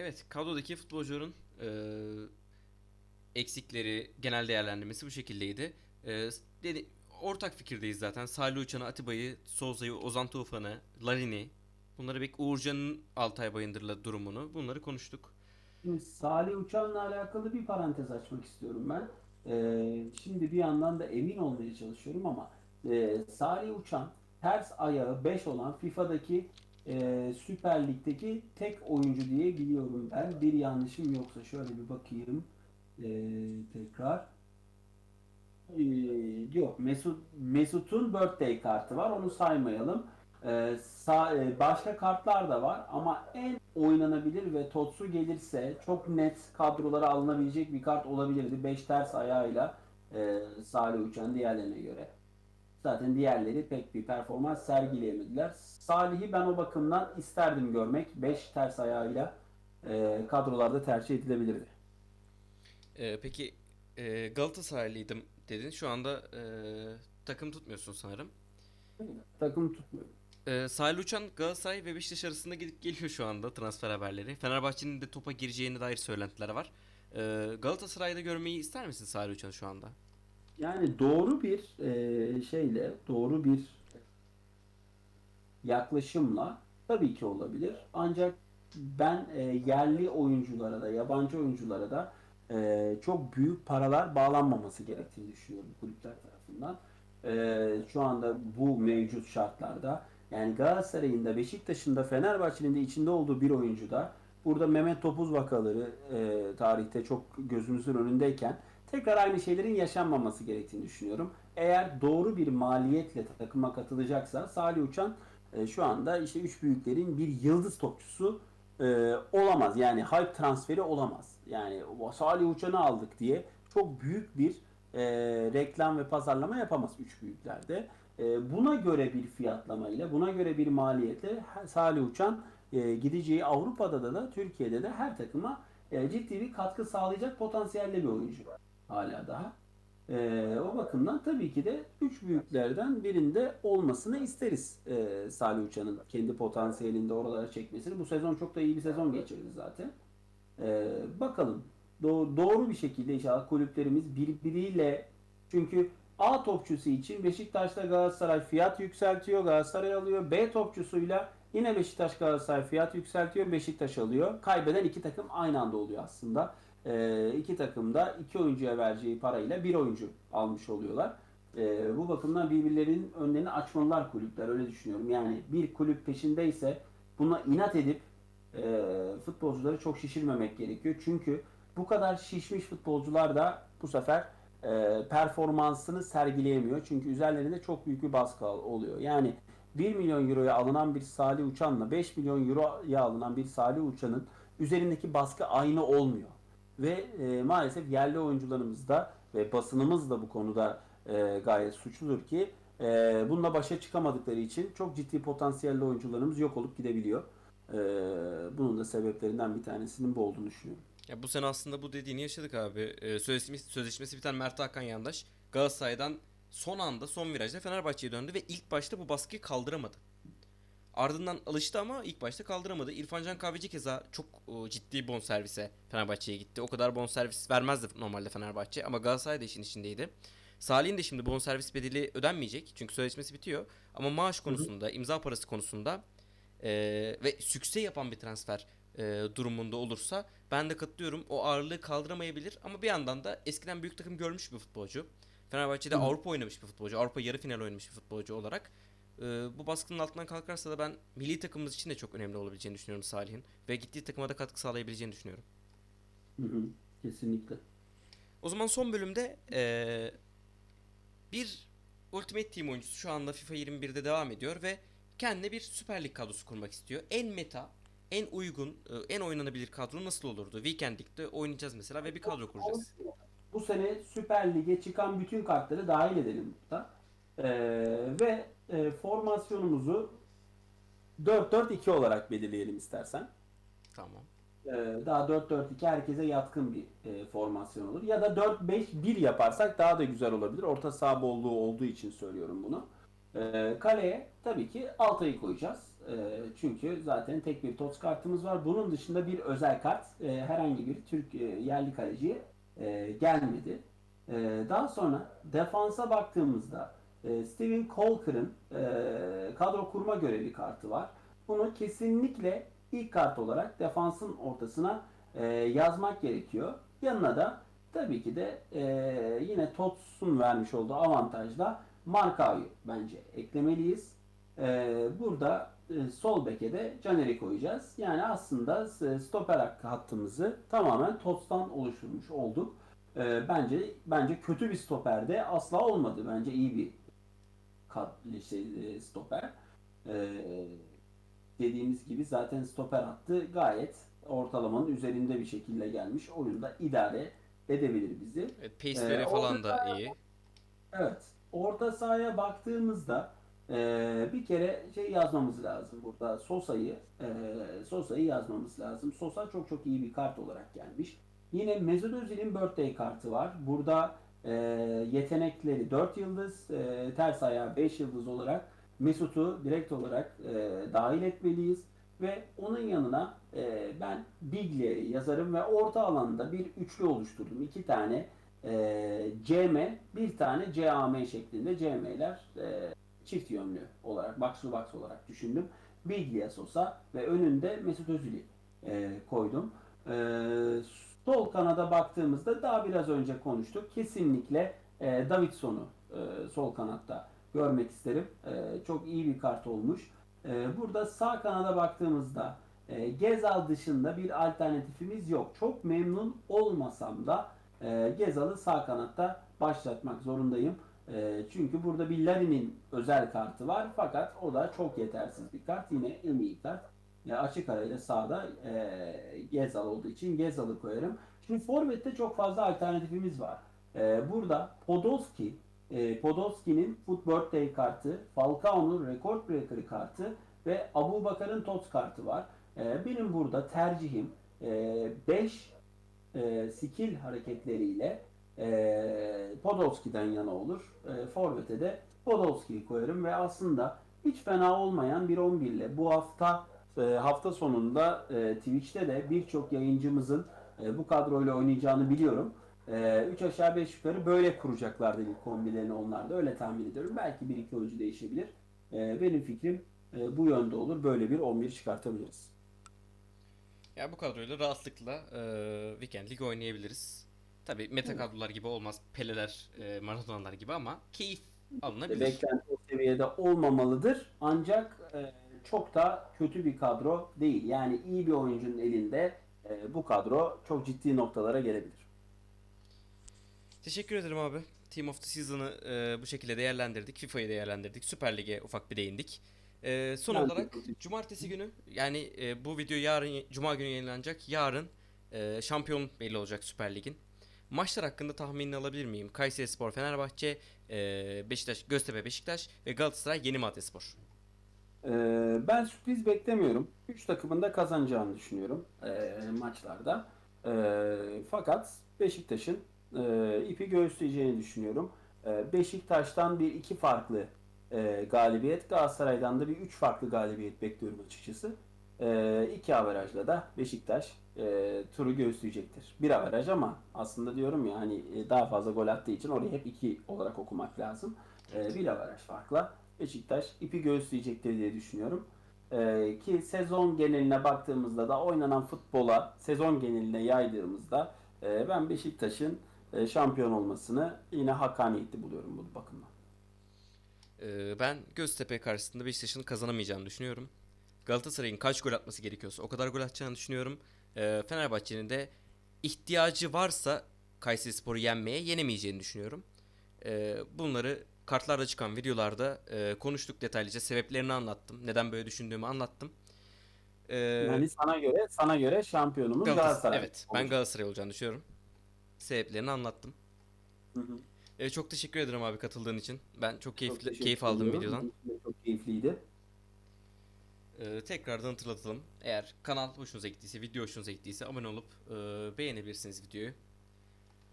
Evet, kadrodaki futbolcuların e, eksikleri, genel değerlendirmesi bu şekildeydi. E, dedi, ortak fikirdeyiz zaten. Salih Uçan'ı, Atiba'yı, Souza'yı, Ozan Tufan'ı, Larin'i, bunları bek Uğurcan'ın Altay Bayındır'la durumunu bunları konuştuk. Şimdi Salih Uçan'la alakalı bir parantez açmak istiyorum ben. Ee, şimdi bir yandan da emin olmaya çalışıyorum ama e, Salih Uçan ters ayağı 5 olan FIFA'daki e, Süper Lig'deki tek oyuncu diye biliyorum ben. Bir yanlışım yoksa şöyle bir bakayım e, tekrar. Ee, yok Mesut Mesut'un birthday kartı var onu saymayalım. Ee, sağ- e, başka kartlar da var ama en oynanabilir ve Totsu gelirse çok net kadrolara alınabilecek bir kart olabilirdi. 5 ters ayağıyla e, Salih Uçan diğerlerine göre. Zaten diğerleri pek bir performans sergileyemediler. Salih'i ben o bakımdan isterdim görmek. 5 ters ayağıyla e, kadrolarda tercih edilebilirdi. E, peki e, Galatasaraylıydım dedin. Şu anda e, takım tutmuyorsun sanırım. Takım tutmuyor. E, Salih Uçan Galatasaray ve Beşiktaş arasında gidip geliyor şu anda transfer haberleri. Fenerbahçe'nin de topa gireceğine dair söylentiler var. E, Galatasaray'da görmeyi ister misin Salih Uçan'ı şu anda? Yani doğru bir e, şeyle, doğru bir yaklaşımla tabii ki olabilir. Ancak ben e, yerli oyunculara da, yabancı oyunculara da e, çok büyük paralar bağlanmaması gerektiğini düşünüyorum kulüpler tarafından. E, şu anda bu mevcut şartlarda yani Galatasaray'ın da Beşiktaş'ın da Fenerbahçe'nin de içinde olduğu bir oyuncu da burada Mehmet Topuz vakaları e, tarihte çok gözümüzün önündeyken tekrar aynı şeylerin yaşanmaması gerektiğini düşünüyorum. Eğer doğru bir maliyetle takıma katılacaksa Salih Uçan e, şu anda işte üç büyüklerin bir yıldız topçusu e, olamaz. Yani hype transferi olamaz. Yani Salih Uçan'ı aldık diye çok büyük bir e, reklam ve pazarlama yapamaz üç büyüklerde. E, buna göre bir fiyatlamayla, buna göre bir maliyetle Salih Uçan e, gideceği Avrupa'da da da Türkiye'de de her takıma e, ciddi bir katkı sağlayacak potansiyelde bir oyuncu hala daha. E, o bakımdan tabii ki de üç büyüklerden birinde olmasını isteriz e, Salih Uçan'ın kendi potansiyelinde oralara çekmesini. Bu sezon çok da iyi bir sezon geçirdi zaten. E, bakalım Do- doğru bir şekilde inşallah kulüplerimiz birbiriyle çünkü A topçusu için Beşiktaş'ta Galatasaray fiyat yükseltiyor, Galatasaray alıyor. B topçusuyla yine Beşiktaş Galatasaray fiyat yükseltiyor, Beşiktaş alıyor. Kaybeden iki takım aynı anda oluyor aslında. Ee, iki takım da iki oyuncuya vereceği parayla bir oyuncu almış oluyorlar. Ee, bu bakımdan birbirlerinin önlerini açmalılar kulüpler öyle düşünüyorum. Yani bir kulüp peşindeyse buna inat edip e, futbolcuları çok şişirmemek gerekiyor. Çünkü bu kadar şişmiş futbolcular da bu sefer e, performansını sergileyemiyor. Çünkü üzerlerinde çok büyük bir baskı oluyor. Yani 1 milyon euroya alınan bir Salih Uçan'la 5 milyon euroya alınan bir Salih Uçan'ın üzerindeki baskı aynı olmuyor. Ve e, maalesef yerli oyuncularımız da ve basınımız da bu konuda e, gayet suçludur ki e, bununla başa çıkamadıkları için çok ciddi potansiyelli oyuncularımız yok olup gidebiliyor. E, bunun da sebeplerinden bir tanesinin bu olduğunu düşünüyorum. Ya bu sene aslında bu dediğini yaşadık abi. Ee, sözleşmesi, sözleşmesi biten Mert Hakan Yandaş Galatasaray'dan son anda son virajda Fenerbahçe'ye döndü ve ilk başta bu baskıyı kaldıramadı. Ardından alıştı ama ilk başta kaldıramadı. İrfan Can Kahveci keza çok ciddi bonservise Fenerbahçe'ye gitti. O kadar bonservis vermezdi normalde Fenerbahçe ama Galatasaray da işin içindeydi. Salih'in de şimdi bonservis bedeli ödenmeyecek çünkü sözleşmesi bitiyor. Ama maaş konusunda, imza parası konusunda e, ve sükse yapan bir transfer e, durumunda olursa ben de katılıyorum. O ağırlığı kaldıramayabilir ama bir yandan da eskiden büyük takım görmüş bir futbolcu. Fenerbahçe'de Hı. Avrupa oynamış bir futbolcu. Avrupa yarı final oynamış bir futbolcu olarak. e, bu baskının altından kalkarsa da ben milli takımımız için de çok önemli olabileceğini düşünüyorum Salih'in. Ve gittiği takıma da katkı sağlayabileceğini düşünüyorum. Hı hı, kesinlikle. O zaman son bölümde eee, bir Ultimate Team oyuncusu şu anda FIFA 21'de devam ediyor ve kendine bir Süper Lig kadrosu kurmak istiyor. En meta, en uygun, e, en oynanabilir kadro nasıl olurdu? Weekend League'de oynayacağız mesela ve bir kadro kuracağız. Bu sene Süper Lig'e çıkan bütün kartları dahil edelim burada. Ee, ve e, formasyonumuzu 4-4-2 olarak belirleyelim istersen. Tamam. Ee, daha 4-4-2 herkese yatkın bir e, formasyon olur. Ya da 4-5-1 yaparsak daha da güzel olabilir. Orta saha bolluğu olduğu için söylüyorum bunu. Ee, kaleye tabii ki Altay'ı koyacağız. E, çünkü zaten tek bir TOTS kartımız var. Bunun dışında bir özel kart e, herhangi bir Türk e, yerli kaleciye e, gelmedi. E, daha sonra defansa baktığımızda e, Steven Colker'ın e, kadro kurma görevi kartı var. Bunu kesinlikle ilk kart olarak defansın ortasına e, yazmak gerekiyor. Yanına da tabii ki de e, yine TOTS'un vermiş olduğu avantajla Marka'yı bence eklemeliyiz. E, burada sol beke de Caner'i koyacağız. Yani aslında e, stoper hattımızı tamamen TOTS'tan oluşturmuş olduk. E, bence bence kötü bir stoper de asla olmadı. Bence iyi bir kat, şey, e, stoper. E, dediğimiz gibi zaten stoper hattı gayet ortalamanın üzerinde bir şekilde gelmiş. Oyunda idare edebilir bizi. Evet, pace'leri Ee, falan da iyi. Evet. Orta sahaya baktığımızda eee, bir kere şey yazmamız lazım burada. Sosa'yı eee, Sosa'yı yazmamız lazım. Sosa çok çok iyi bir kart olarak gelmiş. Yine Mesut Özil'in birthday kartı var. Burada eee, yetenekleri 4 yıldız, eee, ters ayağı 5 yıldız olarak Mesut'u direkt olarak eee, dahil etmeliyiz. Ve onun yanına eee, ben Biglia yazarım ve orta alanda bir üçlü oluşturdum. İki tane e, CM bir tane CAM şeklinde CM'ler e, çift yönlü olarak box to box olarak düşündüm. Biglia Sosa ve önünde Mesut Özil'i e, koydum. E, sol kanada baktığımızda daha biraz önce konuştuk. Kesinlikle e, Davidson'u e, sol kanatta görmek isterim. E, çok iyi bir kart olmuş. E, burada sağ kanada baktığımızda e, Gezal dışında bir alternatifimiz yok. Çok memnun olmasam da e, Gezal'ı sağ kanatta başlatmak zorundayım. E, çünkü burada bir Larin'in özel kartı var fakat o da çok yetersiz bir kart. Yine iyi kart. E, açık arayla sağda e, Gezal olduğu için Gezal'ı koyarım. Şimdi Forvet'te çok fazla alternatifimiz var. E, burada Podolski, e, Podolski'nin Foot Birthday kartı, Falcao'nun Record Breaker kartı ve Abu Bakar'ın TOTS kartı var. E, benim burada tercihim 5 e, skill hareketleriyle e, Podolski'den yana olur. E, Forvet'e de Podolski'yi koyarım ve aslında hiç fena olmayan bir 11 ile bu hafta e, hafta sonunda e, Twitch'te de birçok yayıncımızın e, bu kadroyla oynayacağını biliyorum. 3 aşağı 5 yukarı böyle kuracaklardı ilk kombilerini onlar da öyle tahmin ediyorum. Belki bir iki oyuncu değişebilir. Benim fikrim bu yönde olur. Böyle bir 11 çıkartabiliriz. Ya bu kadroyla rahatlıkla e, Weekend League oynayabiliriz. Tabi meta kadrolar gibi olmaz. Peleler, e, Maradona'lar gibi ama keyif alınabilir. Beklenti o seviyede olmamalıdır. Ancak e, çok da kötü bir kadro değil. Yani iyi bir oyuncunun elinde e, bu kadro çok ciddi noktalara gelebilir. Teşekkür ederim abi. Team of the Season'ı e, bu şekilde değerlendirdik. FIFA'yı değerlendirdik. Süper Lig'e ufak bir değindik. E, son Ben olarak cumartesi günü yani e, bu video yarın cuma günü yayınlanacak. Yarın e, şampiyon belli olacak Süper Lig'in. Maçlar hakkında tahminini alabilir miyim? Kayserispor, Fenerbahçe, e, Beşiktaş, Göztepe, Beşiktaş ve Galatasaray Yeni Malatyaspor. E, ben sürpriz beklemiyorum. 3 takımın da kazanacağını düşünüyorum maçlarda. Fakat Beşiktaş'ın ipi göğüsleyeceğini düşünüyorum. Beşiktaş'tan bir iki farklı galibiyet, Galatasaray'dan da bir üç farklı galibiyet bekliyorum açıkçası. E, iki averajla da Beşiktaş e, turu göğüsleyecektir. Bir averaj ama aslında diyorum ya hani e, daha fazla gol attığı için orayı hep iki olarak okumak lazım. E, bir averaj farkla Beşiktaş ipi göğüsleyecektir diye düşünüyorum. E, ki sezon geneline baktığımızda da oynanan futbola sezon geneline yaydığımızda e, ben Beşiktaş'ın e, şampiyon olmasını yine hakkaniyetli buluyorum bu bakımdan. Ben Göztepe karşısında Beşiktaş'ın kazanamayacağını düşünüyorum. Galatasaray'ın kaç gol atması gerekiyorsa o kadar gol atacağını düşünüyorum. E, Fenerbahçe'nin de ihtiyacı varsa Kayserispor'u yenmeye yenemeyeceğini düşünüyorum. E, bunları kartlarda çıkan videolarda e, konuştuk detaylıca. Sebeplerini anlattım. Neden böyle düşündüğümü anlattım. E, Yani sana göre sana göre şampiyonumuz Galatasaray- Galatasaray. Evet, ben Galatasaray olacağını düşünüyorum. Sebeplerini anlattım. Hı hı. E, çok teşekkür ederim abi katıldığın için. Ben çok Çok keyifli teşekkür keyif aldım ediyorum. videodan. Çok keyifliydi. E, tekrardan hatırlatalım. Eğer kanal hoşunuza gittiyse, video hoşunuza gittiyse abone olup e, beğenebilirsiniz videoyu.